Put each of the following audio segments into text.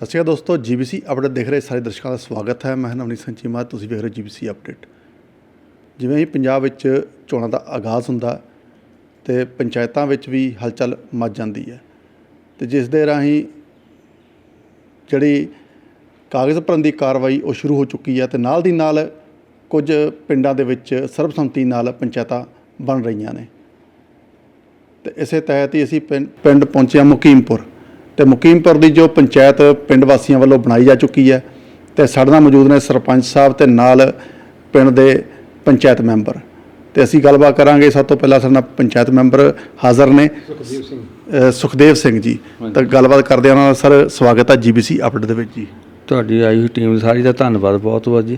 ਸਤਿ ਸ਼੍ਰੀ ਅਕਾਲ ਦੋਸਤੋ, GBC update ਦੇਖ ਰਹੇ ਸਾਰੇ ਦਰਸ਼ਕਾਂ ਦਾ ਸਵਾਗਤ ਹੈ। ਮੈਂ ਨਵਨੀਤ ਸਿੰਘ ਚੀਮਾ, ਤੁਸੀਂ ਵੇਖ ਰਹੇ ਹੋ ਜੀਬੀਸੀ ਅਪਡੇਟ ਜਿਵੇਂ ਹੀ ਪੰਜਾਬ ਵਿੱਚ ਚੋਣਾਂ ਦਾ ਆਗਾਜ਼ ਹੁੰਦਾ ਤੇ ਪੰਚਾਇਤਾਂ ਵਿੱਚ ਵੀ ਹਲਚਲ ਮਚ ਜਾਂਦੀ ਹੈ ਤੇ ਜਿਸ ਦੇ ਰਾਹੀਂ ਜਿਹੜੀ ਕਾਗਜ਼ ਭਰਨ ਦੀ ਕਾਰਵਾਈ ਉਹ ਸ਼ੁਰੂ ਹੋ ਚੁੱਕੀ ਹੈ ਤੇ ਨਾਲ ਦੀ ਨਾਲ ਕੁਝ ਪਿੰਡਾਂ ਦੇ ਵਿੱਚ ਸਰਬਸੰਮਤੀ ਨਾਲ ਪੰਚਾਇਤਾਂ ਬਣ ਰਹੀਆਂ ਨੇ। ਤੇ ਇਸੇ ਤਹਿਤ ਹੀ ਅਸੀਂ ਪਿੰਡ ਪਿੰਡ ਪਹੁੰਚੇ ਮੁਕੀਮਪੁਰ। ਤੇ ਮੁਕੀਮਪੁਰ ਦੀ ਜੋ ਪੰਚਾਇਤ ਪਿੰਡ ਵਾਸੀਆਂ ਵੱਲੋਂ ਬਣਾਈ ਜਾ ਚੁੱਕੀ ਹੈ ਤੇ ਸਾਡੇ ਨਾਲ ਮੌਜੂਦ ਨੇ ਸਰਪੰਚ ਸਾਹਿਬ ਤੇ ਨਾਲ ਪਿੰਡ ਦੇ ਪੰਚਾਇਤ ਮੈਂਬਰ। ਤੇ ਅਸੀਂ ਗੱਲਬਾਤ ਕਰਾਂਗੇ ਸਭ ਤੋਂ ਪਹਿਲਾਂ ਸਾਡੇ ਨਾਲ ਪੰਚਾਇਤ ਮੈਂਬਰ ਹਾਜ਼ਰ ਨੇ। ਸੁਖਦੇਵ ਸਿੰਘ। ਸੁਖਦੇਵ ਸਿੰਘ ਜੀ ਤਾਂ ਗੱਲਬਾਤ ਕਰਦੇ ਹਾਂ ਉਹਨਾਂ ਦਾ ਸਰ ਸਵਾਗਤ ਹੈ ਜੀਬੀਸੀ ਅਪਡੇਟ ਦੇ ਵਿੱਚ ਜੀ। ਤੁਹਾਡੀ ਆਈ ਹੋਈ ਟੀਮ ਸਾਰੀ ਦਾ ਧੰਨਵਾਦ ਬਹੁਤ ਬਹੁਤ ਜੀ।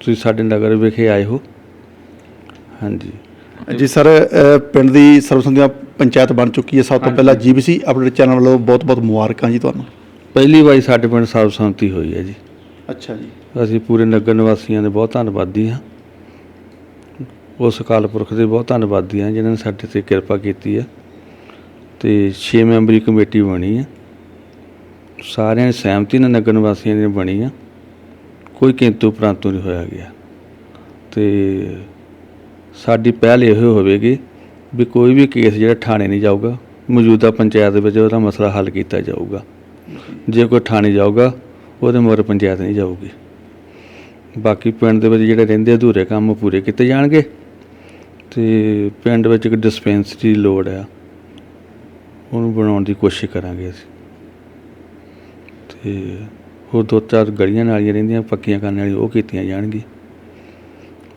ਤੁਸੀਂ ਸਾਡੇ ਨਗਰ ਵਿਖੇ ਆਏ ਹੋ। ਹਾਂਜੀ। ਜੀ ਸਰ ਪਿੰਡ ਦੀ ਨਾਲ ਪੰਚਾਇਤ ਬਣ ਚੁੱਕੀ ਹੈ। ਸਭ ਤੋਂ ਪਹਿਲਾਂ ਜੀਬੀਸੀ ਅਪਡੇਟ ਚੈਨਲ ਵੱਲੋਂ ਬਹੁਤ-ਬਹੁਤ ਮੁਬਾਰਕਾਂ ਜੀ ਤੁਹਾਨੂੰ। ਪਹਿਲੀ ਵਾਰੀ ਸਾਡੇ ਪਿੰਡ ਸਰਬਸੰਮਤੀ ਹੋਈ ਹੈ ਜੀ। ਅੱਛਾ ਜੀ। ਅਸੀਂ ਪੂਰੇ ਨਗਰ ਨਿਵਾਸੀਆਂ ਦੇ ਬਹੁਤ ਧੰਨਵਾਦੀ ਹਾਂ। ਉਸ ਅਕਾਲ ਪੁਰਖ ਦੇ ਬਹੁਤ ਧੰਨਵਾਦੀ ਹਾਂ ਜਿਨ੍ਹਾਂ ਨੇ ਸਾਡੇ ਤੇ ਕਿਰਪਾ ਕੀਤੀ ਹੈ ਤੇ 6 ਮੈਂਬਰੀ ਕਮੇਟੀ ਬਣੀ ਹੈ। ਸਾਰਿਆਂ ਦੀ ਸਹਿਮਤੀ ਨਾਲ ਨਗਰ ਨਿਵਾਸੀਆਂ ਦੀ ਬਣੀ ਆ ਕੋਈ ਕਿੰਤੂ ਪ੍ਰੰਤੂ ਨਹੀਂ ਹੋਇਆ ਗਿਆ। ਤੇ ਸਾਡੀ ਪਹਿਲ ਇਹ ਹੋਵੇਗੀ ਵੀ ਕੋਈ ਵੀ ਕੇਸ ਜਿਹੜਾ ਥਾਣੇ ਨਹੀਂ ਜਾਊਗਾ, ਮੌਜੂਦਾ ਪੰਚਾਇਤ ਦੇ ਵਿੱਚ ਉਹਦਾ ਮਸਲਾ ਹੱਲ ਕੀਤਾ ਜਾਊਗਾ। ਜੇ ਕੋਈ ਥਾਣੇ ਜਾਊਗਾ, ਉਹਦੇ ਮਗਰ ਪੰਚਾਇਤ ਨਹੀਂ ਜਾਊਗੀ। ਬਾਕੀ ਪਿੰਡ ਦੇ ਵਿੱਚ ਜਿਹੜੇ ਰਹਿੰਦੇ ਅਧੂਰੇ ਕੰਮ ਉਹ ਪੂਰੇ ਕੀਤੇ ਜਾਣਗੇ। ਤੇ ਪਿੰਡ ਵਿੱਚ ਇੱਕ ਡਿਸਪੈਂਸਰੀ ਲੋੜ ਆ। ਉਹਨੂੰ ਬਣਾਉਣ ਦੀ ਕੋਸ਼ਿਸ਼ ਕਰਾਂਗੇ ਅਸੀਂ। ਤੇ ਹੋਰ ਦੋ ਚਾਰ ਗਲੀਆਂ ਨਾਲੀਆਂ ਰਹਿੰਦੀਆਂ, ਪੱਕੀਆਂ ਕਰਨ ਵਾਲੀ ਉਹ ਕੀਤੀਆਂ ਜਾਣਗੀਆਂ।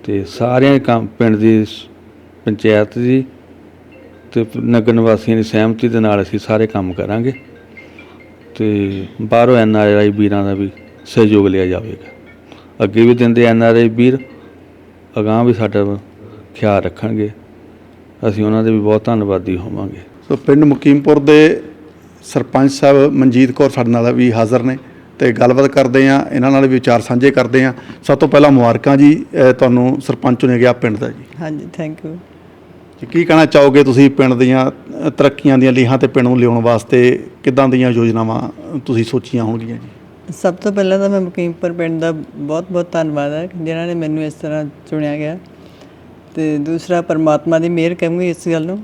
ਤੇ ਸਾਰਿਆਂ ਕੰਮ ਪਿੰਡ ਦੀ ਪੰਚਾਇਤ ਦੀ ਤੇ ਨਗਰ ਨਿਵਾਸੀਆਂ ਦੀ ਸਹਿਮਤੀ ਦੇ ਨਾਲ ਅਸੀਂ ਸਾਰੇ ਕੰਮ ਕਰਾਂਗੇ ਤੇ ਬਾਹਰੋਂ ਐਨ ਆਰ ਆਈ ਵੀਰਾਂ ਦਾ ਵੀ ਸਹਿਯੋਗ ਲਿਆ ਜਾਵੇਗਾ। ਅੱਗੇ ਵੀ ਦਿੰਦੇ ਐਨ ਆਰ ਆਈ ਵੀਰ ਅਗਾਂਹ ਵੀ ਸਾਡਾ ਖਿਆਲ ਰੱਖਣਗੇ। ਅਸੀਂ ਉਹਨਾਂ ਦੇ ਵੀ ਬਹੁਤ ਧੰਨਵਾਦੀ ਹੋਵਾਂਗੇ। ਸੋ ਪਿੰਡ ਮੁਕੀਮਪੁਰ ਦੇ ਸਰਪੰਚ ਸਾਹਿਬ ਮਨਜੀਤ ਕੌਰ ਸਾਡੇ ਨਾਲ ਵੀ ਹਾਜ਼ਰ ਨੇ ਤੇ ਗੱਲਬਾਤ ਕਰਦੇ ਆ ਇਹਨਾਂ ਨਾਲ ਵੀ ਵਿਚਾਰ ਸਾਂਝੇ ਕਰਦੇ ਆ ਸਭ ਤੋਂ ਪਹਿਲਾਂ ਮੁਬਾਰਕਾਂ ਜੀ ਤੁਹਾਨੂੰ ਸਰਪੰਚ ਚੁਣਿਆ ਗਿਆ ਪਿੰਡ ਦਾ ਜੀ। ਹਾਂਜੀ ਥੈਂਕ ਯੂ ਜੀ ਕੀ ਕਹਿਣਾ ਚਾਹੋਗੇ ਤੁਸੀਂ ਪਿੰਡ ਦੀਆਂ ਤਰੱਕੀਆਂ ਦੀਆਂ ਲੀਹਾਂ ਤੇ ਪਿੰਡ ਨੂੰ ਲਿਆਉਣ ਵਾਸਤੇ ਕਿੱਦਾਂ ਦੀਆਂ ਯੋਜਨਾਵਾਂ ਤੁਸੀਂ ਸੋਚੀਆਂ ਹੋਣਗੀਆਂ ਜੀ? ਸਭ ਤੋਂ ਪਹਿਲਾਂ ਤਾਂ ਮੈਂ ਮੁਕੀਮਪੁਰ ਪਿੰਡ ਦਾ ਬਹੁਤ-ਬਹੁਤ ਧੰਨਵਾਦ ਹੈ ਜਿਨ੍ਹਾਂ ਨੇ ਮੈਨੂੰ ਇਸ ਤਰ੍ਹਾਂ ਚੁਣਿਆ ਗਿਆ। ਤੇ ਦੂਸਰਾ ਪਰਮਾਤਮਾ ਦੀ ਮਿਹਰ ਕਹਾਂਗੀ ਇਸ ਗੱਲ ਨੂੰ।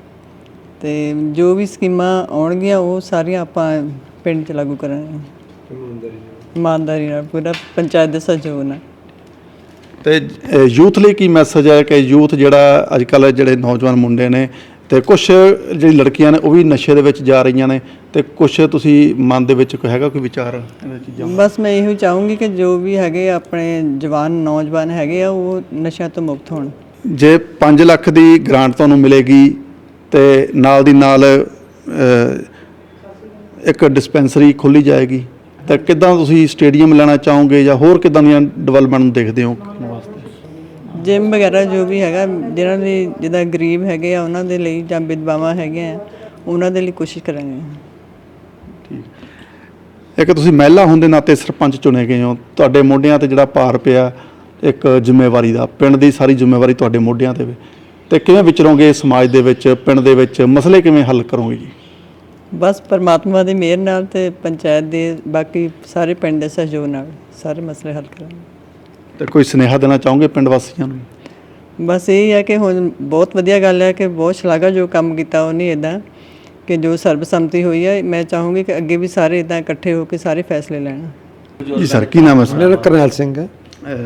ਤੇ ਜੋ ਵੀ ਸਕੀਮਾਂ ਆਉਣਗੀਆਂ ਉਹ ਸਾਰੀਆਂ ਆਪਾਂ ਪਿੰਡ 'ਚ ਲਾਗੂ ਕਰਾਂਗੇ। ਇਮਾਨਦਾਰੀ ਨਾਲ ਪੂਰਾ ਪੰਚਾਇਤ ਦੇ ਸਹਿਯੋਗ ਨਾਲ। ਤੇ ਯੂਥ ਲਈ ਕੀ ਮੈਸੇਜ ਹੈ ਕਿ ਯੂਥ ਜਿਹੜਾ ਅੱਜ ਕੱਲ੍ਹ ਜਿਹੜੇ ਨੌਜਵਾਨ ਮੁੰਡੇ ਨੇ ਤੇ ਕੁਝ ਜਿਹੜੀ ਲੜਕੀਆਂ ਨੇ ਉਹ ਵੀ ਨਸ਼ੇ ਦੇ ਵਿੱਚ ਜਾ ਰਹੀਆਂ ਨੇ ਤੇ ਕੁਝ ਤੁਸੀਂ ਮਨ ਦੇ ਵਿੱਚ ਕੋਈ ਹੈਗਾ ਕੋਈ ਵਿਚਾਰ ਇਹਨਾਂ ਚੀਜ਼ਾਂ ਬਸ ਮੈਂ ਇਹੋ ਚਾਹੂੰਗੀ ਕਿ ਜੋ ਵੀ ਹੈਗੇ ਆਪਣੇ ਜਵਾਨ ਨੌਜਵਾਨ ਹੈਗੇ ਆ ਉਹ ਨਸ਼ਿਆਂ ਤੋਂ ਮੁਕਤ ਹੋਣ। ਜੇ 5 ਲੱਖ ਦੀ ਗ੍ਰਾਂਟ ਤੁਹਾਨੂੰ ਮਿਲੇਗੀ ਤੇ ਨਾਲ ਦੀ ਨਾਲ ਇੱਕ ਡਿਸਪੈਂਸਰੀ ਖੋਲੀ ਜਾਏਗੀ ਤਾਂ ਕਿੱਦਾਂ ਤੁਸੀਂ ਸਟੇਡੀਅਮ ਲੈਣਾ ਚਾਹੋਗੇ ਜਾਂ ਹੋਰ ਕਿੱਦਾਂ ਦੀਆਂ ਡਿਵੈਲਪਮੈਂਟ ਨੂੰ ਦੇਖਦੇ ਹੋ? ਜਿਮ ਵਗੈਰਾ ਜੋ ਵੀ ਹੈਗਾ ਜਿਹਨਾਂ ਦੇ ਜਿੱਦਾਂ ਗਰੀਬ ਹੈਗੇ ਆ ਉਹਨਾਂ ਦੇ ਲਈ ਜਾਂ ਵਿਧਵਾਵਾਂ ਹੈਗੇ ਆ ਉਹਨਾਂ ਦੇ ਲਈ ਕੋਸ਼ਿਸ਼ ਕਰਾਂਗੇ। ਇੱਕ ਤੁਸੀਂ ਮਹਿਲਾ ਹੋਣ ਦੇ ਨਾਤੇ ਸਰਪੰਚ ਚੁਣੇ ਗਏ ਹੋ। ਤੁਹਾਡੇ ਮੋਢਿਆਂ ਤੇ ਜਿਹੜਾ ਭਾਰ ਪਿਆ ਇੱਕ ਜ਼ਿੰਮੇਵਾਰੀ ਦਾ ਪਿੰਡ ਦੀ ਸਾਰੀ ਜ਼ਿੰਮੇਵਾਰੀ ਤੁਹਾਡੇ ਮੋਢਿਆਂ ਤੇ ਵੇ। ਤੇ ਕਿਵੇਂ ਵਿਚਰੋਗੇ ਸਮਾਜ ਦੇ ਵਿੱਚ ਪਿੰਡ ਦੇ ਵਿੱਚ? ਮਸਲੇ ਕਿਵੇਂ ਹੱਲ ਕਰੋਗੇ ਜੀ? ਬਸ ਪਰਮਾਤਮਾ ਦੀ ਮਿਹਰ ਨਾਲ ਤੇ ਪੰਚਾਇਤ ਦੇ ਬਾਕੀ ਸਾਰੇ ਪਿੰਡ ਦੇ ਸਹਿਯੋਗ ਨਾਲ ਸਾਰੇ ਮਸਲੇ ਹੱਲ ਕਰਾਂਗੇ। ਤੇ ਕੋਈ ਸੁਨੇਹਾ ਦੇਣਾ ਚਾਹੋਗੇ ਪਿੰਡ ਵਾਸੀਆਂ ਨੂੰ? ਬਸ ਇਹ ਹੈ ਕਿ ਹੁਣ ਬਹੁਤ ਵਧੀਆ ਗੱਲ ਹੈ ਕਿ ਬਹੁਤ ਸ਼ਲਾਘਾ ਜੋ ਕੰਮ ਕੀਤਾ ਉਹਨੇ ਇਦਾਂ ਕਿ ਜੋ ਸਰਬਸੰਮਤੀ ਹੋਈ ਹੈ ਮੈਂ ਚਾਹੂੰਗੀ ਕਿ ਅੱਗੇ ਵੀ ਸਾਰੇ ਇਦਾਂ ਇਕੱਠੇ ਹੋ ਕੇ ਸਾਰੇ ਫੈਸਲੇ ਲੈਣ। ਜੀ ਸਰ ਕੀ ਨਾਮ ਹੈ ਸਰ? ਮੇਰਾ ਕਰਨੈਲ ਸਿੰਘ ਹੈ।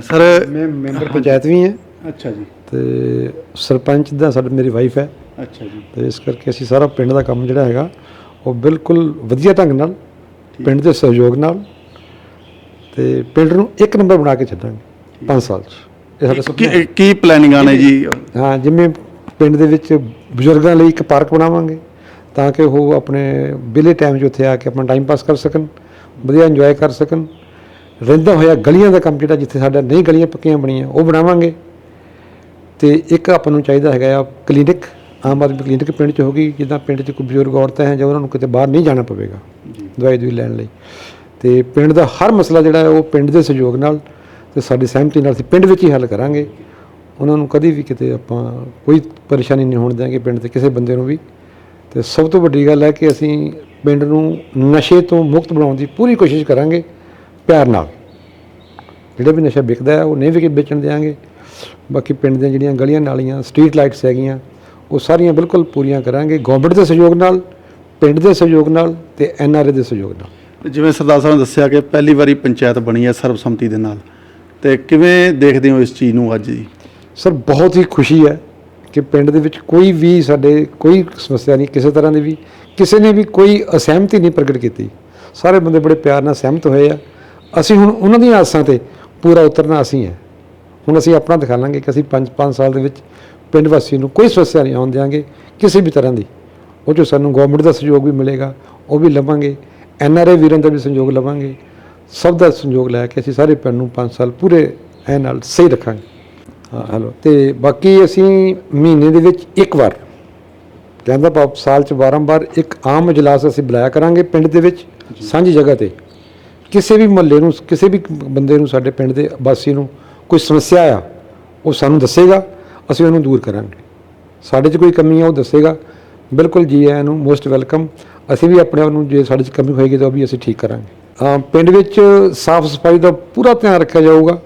ਸਰ ਮੈਂ ਮੈਂਬਰ ਪੰਚਾਇਤ ਵੀ ਹਾਂ। ਅੱਛਾ ਜੀ। ਤੇ ਸਰਪੰਚ ਦਾ ਸਾਡੀ ਮੇਰੀ ਵਾਈਫ ਹੈ। ਅੱਛਾ ਜੀ। ਤੇ ਇਸ ਕਰਕੇ ਅਸੀਂ ਸਾਰਾ ਪਿੰਡ ਦਾ ਕੰਮ ਜਿਹੜਾ ਹੈਗਾ ਉਹ ਬਿਲਕੁਲ ਵਧੀਆ ਢੰਗ ਨਾਲ ਪਿੰਡ ਦੇ ਸਹਿਯੋਗ ਨਾਲ ਤੇ ਪਿੰਡ ਨੂੰ ਇੱਕ ਨੰਬਰ ਬਣਾ ਕੇ ਛੱਡਾਂਗੇ। 5 ਸਾਲ 'ਚ। ਇਹ ਸਾਡਾ ਸੁਪਨਾ ਹੈ। ਕੀ ਕੀ ਪਲੈਨਿੰਗਾਂ ਨੇ ਜੀ? ਹਾਂ ਜਿਵੇਂ ਪਿੰਡ ਦੇ ਵਿੱਚ ਬਜ਼ੁਰਗਾਂ ਲਈ ਇੱਕ ਪਾਰਕ ਬਣਾਵਾਂਗੇ ਤਾਂ ਕਿ ਉਹ ਆਪਣੇ ਵਿਲੇ ਟਾਈਮ 'ਚ ਉੱਥੇ ਆ ਕੇ ਆਪਣਾ ਟਾਈਮ ਪਾਸ ਕਰ ਸਕਣ ਵਧੀਆ ਇੰਜੋਏ ਕਰ ਸਕਣ। ਰਹਿੰਦਾ ਹੋਇਆ ਗਲੀਆਂ ਦਾ ਕੰਮ ਜਿਹੜਾ ਜਿੱਥੇ ਸਾਡਾ ਨਹੀਂ ਗਲੀਆਂ ਪੱਕੀਆਂ ਬਣੀਆਂ ਉਹ ਬਣਾਵਾਂਗੇ। ਤੇ ਇੱਕ ਆਪਾਂ ਨੂੰ ਚਾਹੀਦਾ ਹੈਗਾ ਆ ਕਲੀਨਿਕ ਆਮ ਆਦਮੀ ਕਲੀਨਿਕ ਪਿੰਡ 'ਚ ਹੋਗੀ ਜਿੱਦਾਂ ਪਿੰਡ 'ਚ ਕੋਈ ਬਜ਼ੁਰਗ ਔਰਤਾਂ ਹੈ ਜਾਂ ਉਹਨਾਂ ਨੂੰ ਕਿਤੇ ਬਾਹਰ ਨਹੀਂ ਜਾਣਾ ਪਵੇਗਾ ਦਵਾਈ ਦੂਈ ਲੈਣ ਲਈ। ਤੇ ਪਿੰਡ ਦਾ ਹਰ ਮਸਲਾ ਜਿਹੜਾ ਹੈ ਉਹ ਪਿੰਡ ਦੇ ਸਹਿਯੋਗ ਨਾਲ ਤੇ ਸਾਡੀ ਸਹਿਮਤੀ ਨਾਲ ਅਸੀਂ ਪਿੰਡ ਵਿੱਚ ਹੀ ਹੱਲ ਕਰਾਂਗੇ। ਉਹਨਾਂ ਨੂੰ ਕਦੀ ਵੀ ਕਿਤੇ ਆਪਾਂ ਕੋਈ ਪਰੇਸ਼ਾਨੀ ਨਹੀਂ ਹੋਣ ਦਿਆਂਗੇ ਪਿੰਡ ਦੇ ਕਿਸੇ ਬੰਦੇ ਨੂੰ ਵੀ। ਤੇ ਸਭ ਤੋਂ ਵੱਡੀ ਗੱਲ ਹੈ ਕਿ ਅਸੀਂ ਪਿੰਡ ਨੂੰ ਨਸ਼ੇ ਤੋਂ ਮੁਕਤ ਬਣਾਉਣ ਦੀ ਪੂਰੀ ਕੋਸ਼ਿਸ਼ ਕਰਾਂਗੇ, ਪਿਆਰ ਨਾਲ। ਜਿਹੜਾ ਵੀ ਨਸ਼ਾ ਵਿਕਦਾ ਹੈ, ਉਹ ਨਹੀਂ ਵਿਕੇ, ਵੇਚਣ ਦਿਆਂਗੇ। ਬਾਕੀ ਪਿੰਡ ਦੀਆਂ ਜਿਹੜੀਆਂ ਗਲੀਆਂ ਨਾਲੀਆਂ, ਸਟਰੀਟ ਲਾਈਟਸ ਹੈਗੀਆਂ, ਉਹ ਸਾਰੀਆਂ ਬਿਲਕੁਲ ਪੂਰੀਆਂ ਕਰਾਂਗੇ ਗਵਰਨਮੈਂਟ ਦੇ ਸਹਿਯੋਗ ਨਾਲ, ਪਿੰਡ ਦੇ ਸਹਿਯੋਗ ਨਾਲ ਤੇ ਐਨਆਰਏ ਦੇ ਸਹਿਯੋਗ ਨਾਲ। ਜਿਵੇਂ ਸਰਦਾਰ ਸਾਹਿਬ ਨੇ ਦੱਸਿਆ ਕਿ ਪਹਿਲੀ ਵਾਰੀ ਪੰਚਾਇਤ ਬਣੀ ਹੈ ਸਰਬਸੰਮਤੀ ਦੇ ਨਾਲ। ਤੇ ਕਿਵੇਂ ਦੇਖਦੇ ਹੋ ਇਸ ਚੀਜ਼ ਨੂੰ ਅੱਜ ਜੀ ਸਰ, ਬਹੁਤ ਹੀ ਖੁਸ਼ੀ ਹੈ ਕਿ ਪਿੰਡ ਦੇ ਵਿੱਚ ਕੋਈ ਵੀ ਸਾਡੇ, ਕੋਈ ਸਮੱਸਿਆ ਨਹੀਂ, ਕਿਸੇ ਤਰ੍ਹਾਂ ਦੀ ਵੀ, ਕਿਸੇ ਨੇ ਵੀ ਕੋਈ ਅਸਹਿਮਤੀ ਨਹੀਂ ਪ੍ਰਗਟ ਕੀਤੀ। ਸਾਰੇ ਬੰਦੇ ਬੜੇ ਪਿਆਰ ਨਾਲ ਸਹਿਮਤ ਹੋਏ ਆ। ਅਸੀਂ ਹੁਣ ਉਹਨਾਂ ਦੀਆਂ ਆਸਾਂ ਤੇ ਪੂਰਾ ਉਤਰਨਾ ਅਸੀਂ ਹੈ। ਹੁਣ ਅਸੀਂ ਆਪਣਾ ਦਿਖਾ ਲਾਂਗੇ ਕਿ ਅਸੀਂ 5-5 ਸਾਲ ਦੇ ਵਿੱਚ ਪਿੰਡ ਵਾਸੀ ਨੂੰ ਕੋਈ ਸਮੱਸਿਆ ਨਹੀਂ ਆਉਣ ਦਿਆਂਗੇ, ਕਿਸੇ ਵੀ ਤਰ੍ਹਾਂ ਦੀ। ਉਹ 'ਚੋਂ ਸਾਨੂੰ ਗਵਰਨਮੈਂਟ ਦਾ ਸਹਿਯੋਗ ਵੀ ਮਿਲੇਗਾ, ਉਹ ਵੀ ਲਵਾਂਗੇ। ਐਨਆਰਏ ਵੀਰਾਂ ਦਾ ਵੀ ਸਹਿਯੋਗ ਲਵਾਂਗੇ। ਸਭ ਦਾ ਸਹਿਯੋਗ ਲੈ ਕੇ ਅਸੀਂ ਸਾਰੇ ਪਿੰਡ ਨੂੰ 5 ਸਾਲ ਪੂਰੇ ਐ ਨਾਲ ਸਹੀ ਰੱਖਾਂਗੇ। ਹਾਂ ਹੈਲੋ। ਤੇ ਬਾਕੀ ਅਸੀਂ ਮਹੀਨੇ ਦੇ ਵਿੱਚ ਇੱਕ ਵਾਰ ਕਹਿੰਦਾ ਪਾਪ ਸਾਲ ਚ ਬਾਰੰਬਾਰ ਇੱਕ ਆਮ ਇਜਲਾਸ ਅਸੀਂ ਬੁਲਾਇਆ ਕਰਾਂਗੇ ਪਿੰਡ ਦੇ ਵਿੱਚ ਸਾਂਝੀ ਜਗ੍ਹਾ ਤੇ। ਕਿਸੇ ਵੀ ਮਹੱਲੇ ਨੂੰ ਕਿਸੇ ਵੀ ਬੰਦੇ ਨੂੰ ਸਾਡੇ ਪਿੰਡ ਦੇ ਵਾਸੀ ਨੂੰ ਕੋਈ ਸਮੱਸਿਆ ਆ ਉਹ ਸਾਨੂੰ ਦੱਸੇਗਾ ਅਸੀਂ ਉਹਨੂੰ ਦੂਰ ਕਰਾਂਗੇ। ਸਾਡੇ 'ਚ ਕੋਈ ਕਮੀ ਆ ਉਹ ਦੱਸੇਗਾ। ਬਿਲਕੁਲ ਜੀ ਆਇਆਂ ਨੂੰ ਮੋਸਟ ਵੈਲਕਮ ਅਸੀਂ ਵੀ ਆਪਣੇ ਆਪ ਨੂੰ ਜੇ ਸਾਡੇ 'ਚ ਕਮੀ ਹੋਏਗੀ ਤਾਂ ਉਹ ਵੀ ਅਸੀਂ ਠੀਕ ਕਰਾਂਗੇ। ਪਿੰਡ ਵਿੱਚ ਸਾਫ਼ ਸਫ਼ਾਈ ਦਾ ਪੂਰਾ ਧਿਆਨ ਰੱਖਿਆ ਜਾਊਗਾ।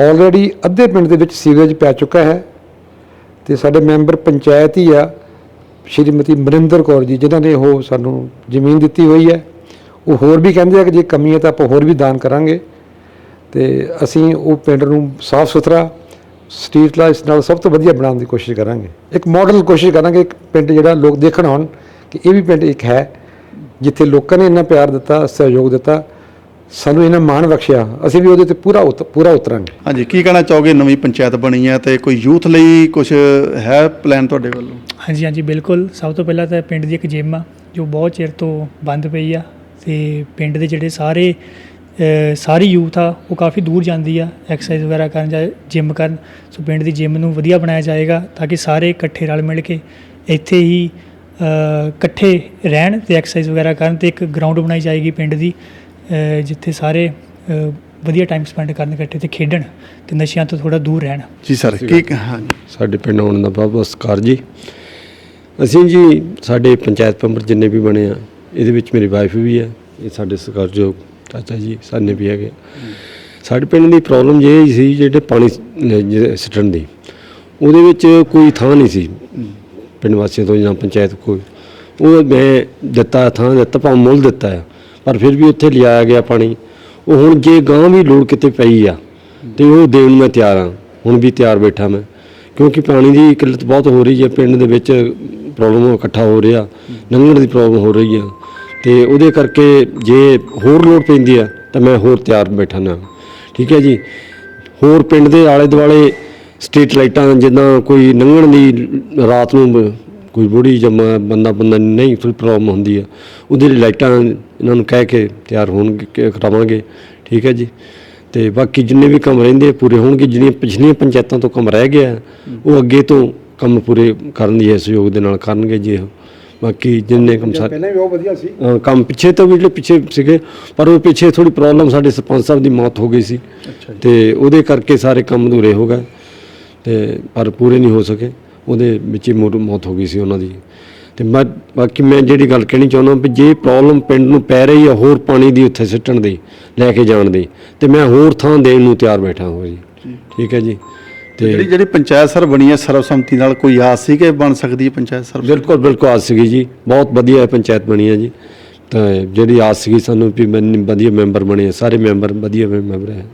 ਆਲਰੇਡੀ ਅੱਧੇ ਪਿੰਡ ਦੇ ਵਿੱਚ ਸੀਵਰੇਜ ਪੈ ਚੁੱਕਾ ਹੈ ਤੇ ਸਾਡੇ ਮੈਂਬਰ ਪੰਚਾਇਤ ਹੀ ਆ, ਸ਼੍ਰੀਮਤੀ ਮਰਿੰਦਰ ਕੌਰ ਜੀ, ਜਿਨ੍ਹਾਂ ਨੇ ਉਹ ਸਾਨੂੰ ਜ਼ਮੀਨ ਦਿੱਤੀ ਹੋਈ ਹੈ। ਉਹ ਹੋਰ ਵੀ ਕਹਿੰਦੇ ਆ ਕਿ ਜੇ ਕਮੀ ਹੈ ਤਾਂ ਆਪਾਂ ਹੋਰ ਵੀ ਦਾਨ ਕਰਾਂਗੇ। ਤੇ ਅਸੀਂ ਉਹ ਪਿੰਡ ਨੂੰ ਸਾਫ਼ ਸੁਥਰਾ ਸਟਰੀਟ ਲਾਈਟਸ ਨਾਲ ਸਭ ਤੋਂ ਵਧੀਆ ਬਣਾਉਣ ਦੀ ਕੋਸ਼ਿਸ਼ ਕਰਾਂਗੇ। ਇੱਕ ਮਾਡਲ ਕੋਸ਼ਿਸ਼ ਕਰਾਂਗੇ ਇੱਕ ਪਿੰਡ ਜਿਹੜਾ ਲੋਕ ਦੇਖਣ ਆਉਣ ਕਿ ਇਹ ਵੀ ਪਿੰਡ ਇੱਕ ਹੈ। ਜਿੱਥੇ ਲੋਕਾਂ ਨੇ ਇੰਨਾ ਪਿਆਰ ਦਿੱਤਾ ਸਹਿਯੋਗ ਦਿੱਤਾ ਸਾਨੂੰ ਇਹਨਾਂ ਮਾਣ ਬਖਸ਼ਿਆ ਅਸੀਂ ਵੀ ਉਹਦੇ ਤੇ ਪੂਰਾ ਉਤ- ਪੂਰਾ ਉਤਰਾਂਗੇ। ਹਾਂਜੀ ਕੀ ਕਹਿਣਾ ਚਾਹੋਗੇ? ਨਵੀਂ ਪੰਚਾਇਤ ਬਣੀ ਹੈ ਤੇ ਕੋਈ ਯੂਥ ਲਈ ਕੁਝ ਹੈ ਪਲਾਨ ਤੁਹਾਡੇ ਵੱਲੋਂ? ਹਾਂਜੀ ਹਾਂਜੀ ਬਿਲਕੁਲ। ਸਭ ਤੋਂ ਪਹਿਲਾਂ ਤਾਂ ਪਿੰਡ ਦੀ ਇੱਕ ਜਿਮ ਆ ਜੋ ਬਹੁਤ ਚਿਰ ਤੋਂ ਬੰਦ ਪਈ ਆ ਤੇ ਪਿੰਡ ਦੇ ਜਿਹੜੇ ਸਾਰੇ ਸਾਰੀ ਯੂਥ ਆ ਉਹ ਕਾਫੀ ਦੂਰ ਜਾਂਦੀ ਆ ਐਕਸਰਸਾਈਜ਼ ਵਗੈਰਾ ਕਰਨ ਜਾਂ ਜਿਮ ਕਰਨ। ਸੋ ਪਿੰਡ ਦੀ ਜਿਮ ਨੂੰ ਵਧੀਆ ਬਣਾਇਆ ਜਾਏਗਾ ਤਾਂ ਕਿ ਸਾਰੇ ਇਕੱਠੇ ਰਲ ਮਿਲ ਕੇ ਇੱਥੇ ਹੀ ਇਕੱਠੇ ਰਹਿਣ ਤੇ ਐਕਸਰਸਾਈਜ਼ ਵਗੈਰਾ ਕਰਨ ਤੇ ਇੱਕ ਗਰਾਊਂਡ ਬਣਾਈ ਜਾਏਗੀ ਪਿੰਡ ਦੀ ਜਿੱਥੇ ਸਾਰੇ ਵਧੀਆ ਟਾਈਮ ਸਪੈਂਡ ਕਰਨ ਇਕੱਠੇ ਤੇ ਖੇਡਣ ਤੇ ਨਸ਼ਿਆਂ ਤੋਂ ਥੋੜਾ ਦੂਰ ਰਹਿਣ। ਜੀ ਸਰ ਕੀ ਹਾਂਜੀ। ਸਾਡੇ ਪਿੰਡ ਆਉਣ ਦਾ ਬਹੁਤ ਬਹੁਤ ਸਤਿਕਾਰ ਜੀ। ਅਸੀਂ ਜੀ ਸਾਡੇ ਪੰਚਾਇਤ ਮੈਂਬਰ ਜਿੰਨੇ ਵੀ ਬਣੇ ਆ ਇਹਦੇ ਵਿੱਚ ਮੇਰੀ ਵਾਈਫ ਵੀ ਹੈ ਇਹ ਸਾਡੇ ਸਤਿਕਾਰਯੋਗ ਚਾਚਾ ਜੀ ਸਾਨੇ ਵੀ ਹੈਗੇ। ਸਾਡੇ ਪਿੰਡ ਦੀ ਪ੍ਰੋਬਲਮ ਇਹ ਸੀ ਜਿਹੜੇ ਪਾਣੀ ਸਿੱਟਣ ਦੀ ਉਹਦੇ ਵਿੱਚ ਕੋਈ ਥਾਂ ਨਹੀਂ ਸੀ। ਪਿੰਡ ਵਾਸੀਆਂ ਤੋਂ ਜਾਂ ਪੰਚਾਇਤ ਕੋਈ ਉਹ ਮੈਂ ਦਿੱਤਾ, ਥਾਂ ਦਿੱਤਾ, ਭਾਵੇਂ ਮੁੱਲ ਦਿੱਤਾ ਆ, ਪਰ ਫਿਰ ਵੀ ਉੱਥੇ ਲਿਆਇਆ ਗਿਆ ਪਾਣੀ। ਉਹ ਹੁਣ ਜੇ ਗਾਂ ਵੀ ਲੋੜ ਕਿਤੇ ਪਈ ਆ, ਤੇ ਉਹ ਦੇਣ ਮੈਂ ਤਿਆਰ ਹਾਂ ਹੁਣ ਵੀ ਤਿਆਰ ਬੈਠਾ ਮੈਂ, ਕਿਉਂਕਿ ਪਾਣੀ ਦੀ ਕਿੱਲਤ ਬਹੁਤ ਹੋ ਰਹੀ ਹੈ ਪਿੰਡ ਦੇ ਵਿੱਚ ਪ੍ਰੋਬਲਮ ਇਕੱਠਾ ਹੋ ਰਿਹਾ ਲੰਘਣ ਦੀ ਪ੍ਰੋਬਲਮ ਹੋ ਰਹੀ ਆ। ਤੇ ਉਹਦੇ ਕਰਕੇ ਜੇ ਹੋਰ ਲੋੜ ਪੈਂਦੀ ਆ, ਤਾਂ ਮੈਂ ਹੋਰ ਤਿਆਰ ਬੈਠਾ ਨਾ। ਠੀਕ ਹੈ ਜੀ? ਹੋਰ ਪਿੰਡ ਦੇ ਆਲੇ ਦੁਆਲੇ ਸਟਰੀਟ ਲਾਈਟਾਂ ਜਿੱਦਾਂ ਕੋਈ ਲੰਘਣ ਦੀ ਰਾਤ ਨੂੰ ਕੋਈ ਬੁੜੀ ਜਮਾ ਬੰਦਾ ਬੰਦਾ ਨਹੀਂ ਕੋਈ ਪ੍ਰੋਬਲਮ ਹੁੰਦੀ ਆ। ਉਹਦੇ ਲਈ ਲਾਈਟਾਂ ਇਹਨਾਂ ਨੂੰ ਕਹਿ ਕੇ ਤਿਆਰ ਹੋਣਗੇ ਕਰਾਵਾਂਗੇ। ਠੀਕ ਹੈ ਜੀ। ਤੇ ਬਾਕੀ ਜਿੰਨੇ ਵੀ ਕੰਮ ਰਹਿੰਦੇ ਪੂਰੇ ਹੋਣਗੇ। ਜਿਹੜੀਆਂ ਪਿਛਲੀਆਂ ਪੰਚਾਇਤਾਂ ਤੋਂ ਕੰਮ ਰਹਿ ਗਿਆ ਉਹ ਅੱਗੇ ਤੋਂ ਕੰਮ ਪੂਰੇ ਕਰਨ ਦੀ ਸਹਿਯੋਗ ਦੇ ਨਾਲ ਕਰਨਗੇ ਜੀ ਉਹ। ਬਾਕੀ ਜਿੰਨੇ ਕੰਮ ਸਾਰੇ ਪਹਿਲਾਂ ਵੀ ਬਹੁਤ ਵਧੀਆ ਸੀ। ਕੰਮ ਪਿੱਛੇ ਤੋਂ ਵੀ ਜਿਹੜੇ ਪਿੱਛੇ ਸੀਗੇ ਪਰ ਉਹ ਪਿੱਛੇ ਥੋੜੀ ਪ੍ਰੋਬਲਮ ਸਾਡੇ ਸਰਪੰਚ ਸਾਹਿਬ ਦੀ ਮੌਤ ਹੋ ਗਈ ਸੀ। ਤੇ ਉਹਦੇ ਕਰਕੇ ਸਾਰੇ ਕੰਮ ਅਧੂਰੇ ਹੋ ਗਏ। ਤੇ ਪਰ ਪੂਰੇ ਨਹੀਂ ਹੋ ਸਕੇ। ਉਹਦੇ ਵਿੱਚ ਹੀ ਮੌਤ ਮੌਤ ਹੋ ਗਈ ਸੀ ਉਹਨਾਂ ਦੀ। ਤੇ ਮੈਂ ਬਾਕੀ ਮੈਂ ਜਿਹੜੀ ਗੱਲ ਕਹਿਣੀ ਚਾਹੁੰਦਾ ਵੀ ਜੇ ਪ੍ਰੋਬਲਮ ਪਿੰਡ ਨੂੰ ਪੈ ਰਹੀ ਹੈ ਹੋਰ ਪਾਣੀ ਦੀ ਉੱਥੇ ਸਿੱਟਣ ਦੀ ਲੈ ਕੇ ਜਾਣ ਦੀ ਤੇ ਮੈਂ ਹੋਰ ਥਾਂ ਦੇਣ ਨੂੰ ਤਿਆਰ ਬੈਠਾ ਹਾਂ ਜੀ। ਠੀਕ ਹੈ ਜੀ। ਜਿਹੜੀ ਤੇ ਜਿਹੜੀ ਪੰਚਾਇਤ ਸਰ ਬਣੀ ਹੈ ਸਰਬਸੰਮਤੀ ਨਾਲ ਕੋਈ ਆਸ ਸੀ ਕਿ ਬਣ ਸਕਦੀ ਹੈ ਪੰਚਾਇਤ ਸਰ? ਬਿਲਕੁਲ ਬਿਲਕੁਲ ਆਸ ਸੀਗੀ ਜੀ। ਬਹੁਤ ਵਧੀਆ ਪੰਚਾਇਤ ਬਣੀ ਹੈ ਜੀ। ਤਾਂ ਜਿਹੜੀ ਆਸ ਸੀਗੀ ਸਾਨੂੰ ਵੀ ਮੈਂ ਵਧੀਆ ਮੈਂਬਰ ਬਣੇ ਆ, ਸਾਰੇ ਮੈਂਬਰ ਵਧੀਆ ਮੈਂਬਰ ਹੈ।